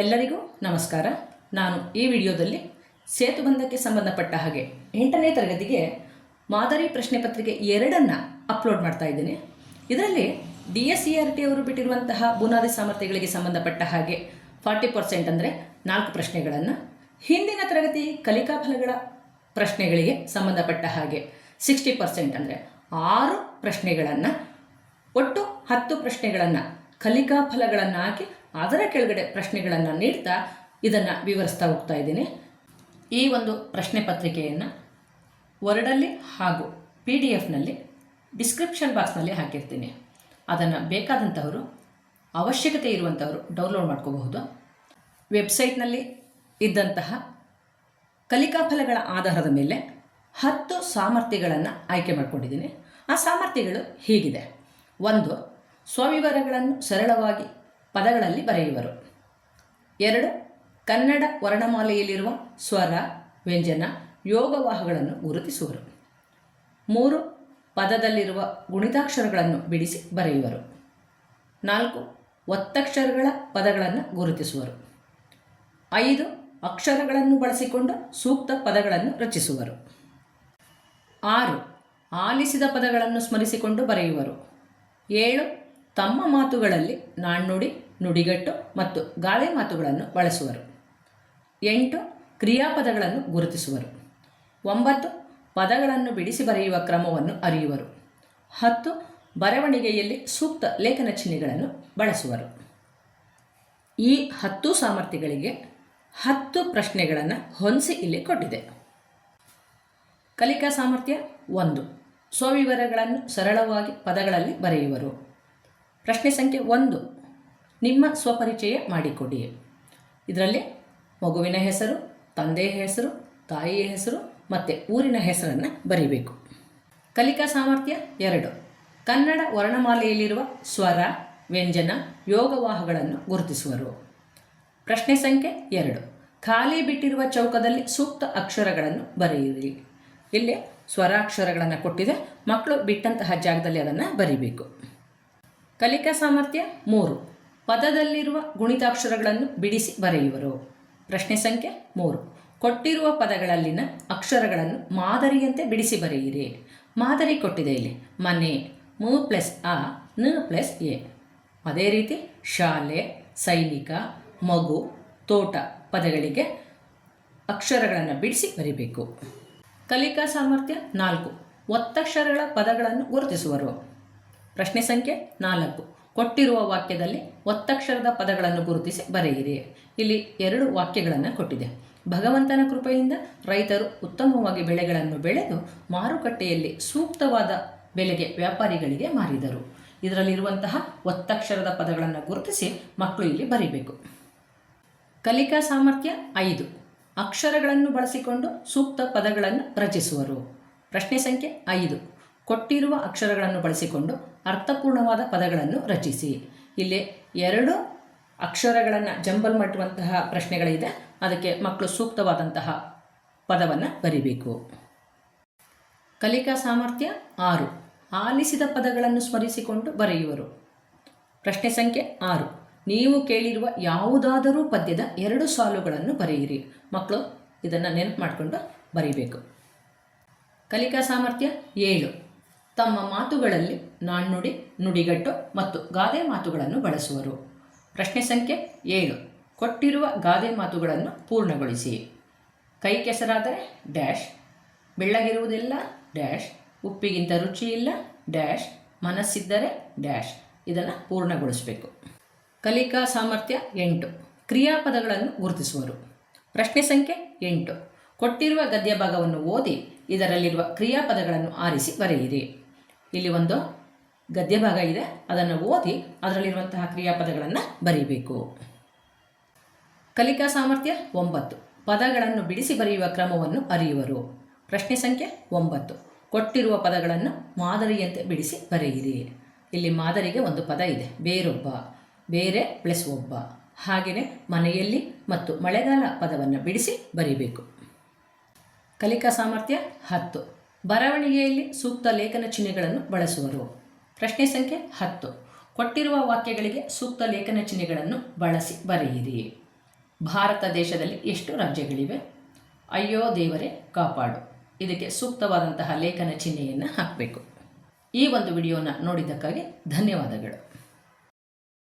ಎಲ್ಲರಿಗೂ ನಮಸ್ಕಾರ. ನಾನು ಈ ವಿಡಿಯೋದಲ್ಲಿ ಸೇತುಬಂಧಕ್ಕೆ ಸಂಬಂಧಪಟ್ಟ ಹಾಗೆ ಎಂಟನೇ ತರಗತಿಗೆ ಮಾದರಿ ಪ್ರಶ್ನೆ ಪತ್ರಿಕೆ ಎರಡನ್ನು ಅಪ್ಲೋಡ್ ಮಾಡ್ತಾ ಇದ್ದೀನಿ. ಇದರಲ್ಲಿ D S C R T ಅವರು ಬಿಟ್ಟಿರುವಂತಹ ಬುನಾದಿ ಸಾಮರ್ಥ್ಯಗಳಿಗೆ ಸಂಬಂಧಪಟ್ಟ ಹಾಗೆ ಫಾರ್ಟಿ ಪರ್ಸೆಂಟ್ ಅಂದರೆ ನಾಲ್ಕು ಪ್ರಶ್ನೆಗಳನ್ನು, ಹಿಂದಿನ ತರಗತಿ ಕಲಿಕಾ ಫಲಗಳ ಪ್ರಶ್ನೆಗಳಿಗೆ ಸಂಬಂಧಪಟ್ಟ ಹಾಗೆ ಸಿಕ್ಸ್ಟಿ ಪರ್ಸೆಂಟ್ ಅಂದರೆ ಆರು ಪ್ರಶ್ನೆಗಳನ್ನು, ಒಟ್ಟು ಹತ್ತು ಪ್ರಶ್ನೆಗಳನ್ನು ಕಲಿಕಾ ಫಲಗಳನ್ನು ಅದರ ಕೆಳಗಡೆ ಪ್ರಶ್ನೆಗಳನ್ನು ನೀಡ್ತಾ ಇದನ್ನು ವಿವರಿಸ್ತಾ ಹೋಗ್ತಾ ಇದ್ದೀನಿ. ಈ ಒಂದು ಪ್ರಶ್ನೆ ಪತ್ರಿಕೆಯನ್ನು ವರ್ಡಲ್ಲಿ ಹಾಗೂ ಪಿ ಡಿ ಎಫ್ನಲ್ಲಿ ಡಿಸ್ಕ್ರಿಪ್ಷನ್ ಬಾಕ್ಸ್ನಲ್ಲಿ ಹಾಕಿರ್ತೀನಿ. ಅದನ್ನು ಬೇಕಾದಂಥವರು ಅವಶ್ಯಕತೆ ಇರುವಂಥವರು ಡೌನ್ಲೋಡ್ ಮಾಡ್ಕೋಬಹುದು. ವೆಬ್ಸೈಟ್ನಲ್ಲಿ ಇದ್ದಂತಹ ಕಲಿಕಾ ಫಲಗಳ ಆಧಾರದ ಮೇಲೆ ಹತ್ತು ಸಾಮರ್ಥ್ಯಗಳನ್ನು ಆಯ್ಕೆ ಮಾಡಿಕೊಂಡಿದ್ದೀನಿ. ಆ ಸಾಮರ್ಥ್ಯಗಳು ಹೀಗಿದೆ. ಒಂದು, ಸ್ವವಿವರಗಳನ್ನು ಸರಳವಾಗಿ ಪದಗಳಲ್ಲಿ ಬರೆಯುವರು. ಎರಡು, ಕನ್ನಡ ವರ್ಣಮಾಲೆಯಲ್ಲಿರುವ ಸ್ವರ, ವ್ಯಂಜನ, ಯೋಗವಾಹಗಳನ್ನು ಗುರುತಿಸುವರು. ಮೂರು, ಪದದಲ್ಲಿರುವ ಗುಣಿತಾಕ್ಷರಗಳನ್ನು ಬಿಡಿಸಿ ಬರೆಯುವರು. ನಾಲ್ಕು, ಒತ್ತಕ್ಷರಗಳ ಪದಗಳನ್ನು ಗುರುತಿಸುವರು. ಐದು, ಅಕ್ಷರಗಳನ್ನು ಬಳಸಿಕೊಂಡು ಸೂಕ್ತ ಪದಗಳನ್ನು ರಚಿಸುವರು. ಆರು, ಆಲಿಸಿದ ಪದಗಳನ್ನು ಸ್ಮರಿಸಿಕೊಂಡು ಬರೆಯುವರು. ಏಳು ತಮ್ಮ ಮಾತುಗಳಲ್ಲಿ ನಾಣ್ಣುಡಿ, ನುಡಿಗಟ್ಟು ಮತ್ತು ಗಾಳಿ ಮಾತುಗಳನ್ನು ಬಳಸುವರು. ಎಂಟು, ಕ್ರಿಯಾಪದಗಳನ್ನು ಗುರುತಿಸುವರು. ಒಂಬತ್ತು, ಪದಗಳನ್ನು ಬಿಡಿಸಿ ಬರೆಯುವ ಕ್ರಮವನ್ನು ಅರಿಯುವರು. ಹತ್ತು, ಬರವಣಿಗೆಯಲ್ಲಿ ಸೂಕ್ತ ಲೇಖನ ಚಿಹ್ನೆಗಳನ್ನು ಬಳಸುವರು. ಈ ಹತ್ತು ಸಾಮರ್ಥ್ಯಗಳಿಗೆ ಹತ್ತು ಪ್ರಶ್ನೆಗಳನ್ನು ಹೊಂದಿಸಿ ಇಲ್ಲಿ ಕೊಟ್ಟಿದೆ. ಕಲಿಕಾ ಸಾಮರ್ಥ್ಯ ಒಂದು. ಸ್ವವಿವರಗಳನ್ನು ಸರಳವಾಗಿ ಪದಗಳಲ್ಲಿ ಬರೆಯುವರು. ಪ್ರಶ್ನೆ ಸಂಖ್ಯೆ ಒಂದು. ನಿಮ್ಮ ಸ್ವಪರಿಚಯ ಮಾಡಿಕೊಡಿ. ಇದರಲ್ಲಿ ಮಗುವಿನ ಹೆಸರು, ತಂದೆಯ ಹೆಸರು, ತಾಯಿಯ ಹೆಸರು ಮತ್ತು ಊರಿನ ಹೆಸರನ್ನು ಬರೀಬೇಕು. ಕಲಿಕಾ ಸಾಮರ್ಥ್ಯ ಎರಡು. ಕನ್ನಡ ವರ್ಣಮಾಲೆಯಲ್ಲಿರುವ ಸ್ವರ, ವ್ಯಂಜನ, ಯೋಗವಾಹಗಳನ್ನು ಗುರುತಿಸುವರು. ಪ್ರಶ್ನೆ ಸಂಖ್ಯೆ ಎರಡು. ಖಾಲಿ ಬಿಟ್ಟಿರುವ ಚೌಕದಲ್ಲಿ ಸೂಕ್ತ ಅಕ್ಷರಗಳನ್ನು ಬರೆಯಿರಿ. ಇಲ್ಲಿ ಸ್ವರಾಕ್ಷರಗಳನ್ನು ಕೊಟ್ಟಿದೆ. ಮಕ್ಕಳು ಬಿಟ್ಟಂತಹ ಜಾಗದಲ್ಲಿ ಅದನ್ನು ಬರೀಬೇಕು. ಕಲಿಕಾ ಸಾಮರ್ಥ್ಯ ಮೂರು. ಪದದಲ್ಲಿರುವ ಗುಣಿತಾಕ್ಷರಗಳನ್ನು ಬಿಡಿಸಿ ಬರೆಯುವರು. ಪ್ರಶ್ನೆ ಸಂಖ್ಯೆ ಮೂರು. ಕೊಟ್ಟಿರುವ ಪದಗಳಲ್ಲಿನ ಅಕ್ಷರಗಳನ್ನು ಮಾದರಿಯಂತೆ ಬಿಡಿಸಿ ಬರೆಯಿರಿ. ಮಾದರಿ ಕೊಟ್ಟಿದೆ ಇಲ್ಲಿ. ಮನೆ, ಮು ಪ್ಲಸ್ ಆ ನ ಪ್ಲಸ್ ಎ. ಅದೇ ರೀತಿ ಶಾಲೆ, ಸೈನಿಕ, ಮಗು, ತೋಟ ಪದಗಳಿಗೆ ಅಕ್ಷರಗಳನ್ನು ಬಿಡಿಸಿ ಬರಿಬೇಕು. ಕಲಿಕಾ ಸಾಮರ್ಥ್ಯ ನಾಲ್ಕು. ಒತ್ತಕ್ಷರಗಳ ಪದಗಳನ್ನು ಗುರುತಿಸುವರು. ಪ್ರಶ್ನೆ ಸಂಖ್ಯೆ ನಾಲ್ಕು. ಕೊಟ್ಟಿರುವ ವಾಕ್ಯದಲ್ಲಿ ಒತ್ತಕ್ಷರದ ಪದಗಳನ್ನು ಗುರುತಿಸಿ ಬರೆಯಿರಿ. ಇಲ್ಲಿ ಎರಡು ವಾಕ್ಯಗಳನ್ನು ಕೊಟ್ಟಿದೆ. ಭಗವಂತನ ಕೃಪೆಯಿಂದ ರೈತರು ಉತ್ತಮವಾಗಿ ಬೆಳೆಗಳನ್ನು ಬೆಳೆದು ಮಾರುಕಟ್ಟೆಯಲ್ಲಿ ಸೂಕ್ತವಾದ ಬೆಲೆಗೆ ವ್ಯಾಪಾರಿಗಳಿಗೆ ಮಾರಿದರು. ಇದರಲ್ಲಿರುವಂತಹ ಒತ್ತಕ್ಷರದ ಪದಗಳನ್ನು ಗುರುತಿಸಿ ಮಕ್ಕಳು ಇಲ್ಲಿ ಬರೀಬೇಕು. ಕಲಿಕಾ ಸಾಮರ್ಥ್ಯ ಐದು. ಅಕ್ಷರಗಳನ್ನು ಬಳಸಿಕೊಂಡು ಸೂಕ್ತ ಪದಗಳನ್ನು ರಚಿಸುವರು. ಪ್ರಶ್ನೆ ಸಂಖ್ಯೆ ಐದು. ಕೊಟ್ಟಿರುವ ಅಕ್ಷರಗಳನ್ನು ಬಳಸಿಕೊಂಡು ಅರ್ಥಪೂರ್ಣವಾದ ಪದಗಳನ್ನು ರಚಿಸಿ. ಇಲ್ಲಿ ಎರಡು ಅಕ್ಷರಗಳನ್ನು ಜಂಬಲ್ ಮಾಡುವಂತಹ ಪ್ರಶ್ನೆಗಳಿದೆ. ಅದಕ್ಕೆ ಮಕ್ಕಳು ಸೂಕ್ತವಾದಂತಹ ಪದವನ್ನು ಬರಿಬೇಕು. ಕಲಿಕಾ ಸಾಮರ್ಥ್ಯ ಆರು. ಆಲಿಸಿದ ಪದಗಳನ್ನು ಸ್ಮರಿಸಿಕೊಂಡು ಬರೆಯುವರು. ಪ್ರಶ್ನೆ ಸಂಖ್ಯೆ ಆರು. ನೀವು ಕೇಳಿರುವ ಯಾವುದಾದರೂ ಪದ್ಯದ ಎರಡು ಸಾಲುಗಳನ್ನು ಬರೆಯಿರಿ. ಮಕ್ಕಳು ಇದನ್ನು ನೆನಪು ಮಾಡಿಕೊಂಡು ಬರೀಬೇಕು. ಕಲಿಕಾ ಸಾಮರ್ಥ್ಯ ಏಳು. ತಮ್ಮ ಮಾತುಗಳಲ್ಲಿ ನಾಣ್ಣುಡಿ, ನುಡಿಗಟ್ಟು ಮತ್ತು ಗಾದೆ ಮಾತುಗಳನ್ನು ಬಳಸುವರು. ಪ್ರಶ್ನೆ ಸಂಖ್ಯೆ ಏಳು. ಕೊಟ್ಟಿರುವ ಗಾದೆ ಮಾತುಗಳನ್ನು ಪೂರ್ಣಗೊಳಿಸಿ. ಕೈ ಕೆಸರಾದರೆ ಡ್ಯಾಶ್. ಬೆಳ್ಳಗಿರುವುದಿಲ್ಲ, ಡ್ಯಾಶ್. ಉಪ್ಪಿಗಿಂತ ರುಚಿ ಇಲ್ಲ ಡ್ಯಾಶ್. ಮನಸ್ಸಿದ್ದರೆ ಡ್ಯಾಶ್. ಇದನ್ನು ಪೂರ್ಣಗೊಳಿಸಬೇಕು. ಕಲಿಕಾ ಸಾಮರ್ಥ್ಯ ಎಂಟು. ಕ್ರಿಯಾಪದಗಳನ್ನು ಗುರುತಿಸುವರು. ಪ್ರಶ್ನೆ ಸಂಖ್ಯೆ ಎಂಟು. ಕೊಟ್ಟಿರುವ ಗದ್ಯ ಭಾಗವನ್ನು ಓದಿ, ಇದರಲ್ಲಿರುವ ಕ್ರಿಯಾಪದಗಳನ್ನು ಆರಿಸಿ ಬರೆಯಿರಿ. ಇಲ್ಲಿ ಒಂದು ಗದ್ಯ ಭಾಗ ಇದೆ. ಅದನ್ನು ಓದಿ ಅದರಲ್ಲಿರುವಂತಹ ಕ್ರಿಯಾಪದಗಳನ್ನು ಬರೀಬೇಕು. ಕಲಿಕಾ ಸಾಮರ್ಥ್ಯ ಒಂಬತ್ತು. ಪದಗಳನ್ನು ಬಿಡಿಸಿ ಬರೆಯುವ ಕ್ರಮವನ್ನು ಅರಿಯುವರು. ಪ್ರಶ್ನೆ ಸಂಖ್ಯೆ ಒಂಬತ್ತು. ಕೊಟ್ಟಿರುವ ಪದಗಳನ್ನು ಮಾದರಿಯಂತೆ ಬಿಡಿಸಿ ಬರೆಯಿರಿ. ಇಲ್ಲಿ ಮಾದರಿಗೆ ಒಂದು ಪದ ಇದೆ. ಬೇರೊಬ್ಬ. ಬೇರೆ ಪ್ಲಸ್ ಒಬ್ಬ. ಹಾಗೆಯೇ ಮನೆಯಲ್ಲಿ ಮತ್ತು ಮಳೆಗಾಲ ಪದವನ್ನು ಬಿಡಿಸಿ ಬರೀಬೇಕು. ಕಲಿಕಾ ಸಾಮರ್ಥ್ಯ ಹತ್ತು. ಬರವಣಿಗೆಯಲ್ಲಿ ಸೂಕ್ತ ಲೇಖನ ಚಿಹ್ನೆಗಳನ್ನು ಬಳಸುವರು. ಪ್ರಶ್ನೆ ಸಂಖ್ಯೆ ಹತ್ತು. ಕೊಟ್ಟಿರುವ ವಾಕ್ಯಗಳಿಗೆ ಸೂಕ್ತ ಲೇಖನ ಚಿಹ್ನೆಗಳನ್ನು ಬಳಸಿ ಬರೆಯಿರಿ. ಭಾರತ ದೇಶದಲ್ಲಿ ಎಷ್ಟು ರಾಜ್ಯಗಳಿವೆ? ಅಯ್ಯೋ ದೇವರೇ, ಕಾಪಾಡು. ಇದಕ್ಕೆ ಸೂಕ್ತವಾದಂತಹ ಲೇಖನ ಚಿಹ್ನೆಯನ್ನು ಹಾಕಬೇಕು. ಈ ಒಂದು ವಿಡಿಯೋನ ನೋಡಿದ್ದಕ್ಕಾಗಿ ಧನ್ಯವಾದಗಳು.